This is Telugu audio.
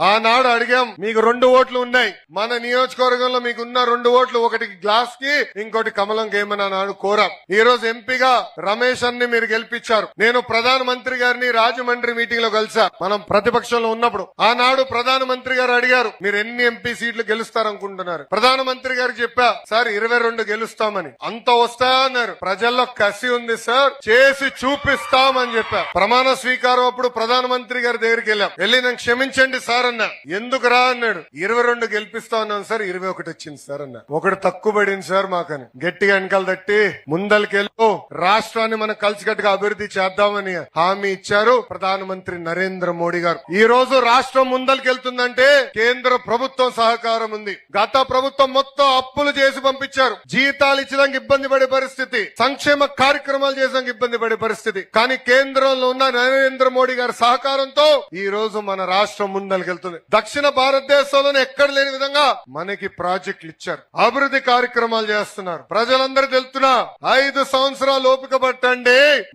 ఆనాడు అడిగాం మీకు రెండు ఓట్లు ఉన్నాయి. మన నియోజకవర్గంలో మీకు ఉన్న రెండు ఓట్లు ఒకటి గ్లాస్కి ఇంకోటి కమలం గేమని ఆనాడు కోరాం. ఈ రోజు ఎంపీగా రమేష్ అన్ని మీరు గెలిపించారు. నేను ప్రధానమంత్రి గారిని రాజమండ్రి మీటింగ్లో కలిసా మనం ప్రతిపక్షంలో ఉన్నప్పుడు ఆనాడు ప్రధానమంత్రి గారు అడిగారు మీరు ఎన్ని ఎంపీ సీట్లు గెలుస్తారనుకుంటున్నారు? ప్రధానమంత్రి గారు చెప్పా సార్ ఇరవై రెండు గెలుస్తామని. అంత వస్తా అన్నారు. ప్రజల్లో కసి ఉంది సార్. చేసి చూపిస్తామని చెప్పా. ప్రమాణ స్వీకారం అప్పుడు ప్రధానమంత్రి గారి దగ్గరికి వెళ్ళాం. వెళ్ళి నేను క్షమించండి సార్ అన్న ఎందుకు రా అన్నాడు. ఇరవై రెండు గెలిపిస్తా ఉన్నాను సార్ ఇరవై ఒకటి వచ్చింది సార్ అన్న. ఒకటి తక్కువ పడింది సార్ మాకని. గట్టిగా వెనకాల తట్టి ముందలకెళ్ళు రాష్ట్రాన్ని మనం కలిసికట్టుగా అభివృద్ధి చేద్దామని హామీ ఇచ్చారు ప్రధానమంత్రి నరేంద్ర మోడీ గారు. ఈ రోజు రాష్ట్రం ముందలకెళ్తుందంటే కేంద్ర ప్రభుత్వం సహకారం ఉంది. గత ప్రభుత్వం మొత్తం అప్పులు చేసి పంపించారు. జీతాలు ఇచ్చడానికి ఇబ్బంది పడే పరిస్థితి. సంక్షేమ కార్యక్రమాలు చేసడానికి ఇబ్బంది పడే పరిస్థితి. కానీ కేంద్రంలో ఉన్న నరేంద్ర మోడీ గారి సహకారంతో ఈ రోజు మన రాష్ట్రం ముందలకెళ్తుంది దక్షిణ భారతదేశంలోనే ఎక్కడ లేని విధంగా మనకి ప్రాజెక్టులు ఇచ్చారు. అభివృద్ధి కార్యక్రమాలు చేస్తున్నారు. ప్రజలందరూ తెలుతున్నా ఐదు సంవత్సరాలు ఓపిక పట్టండి.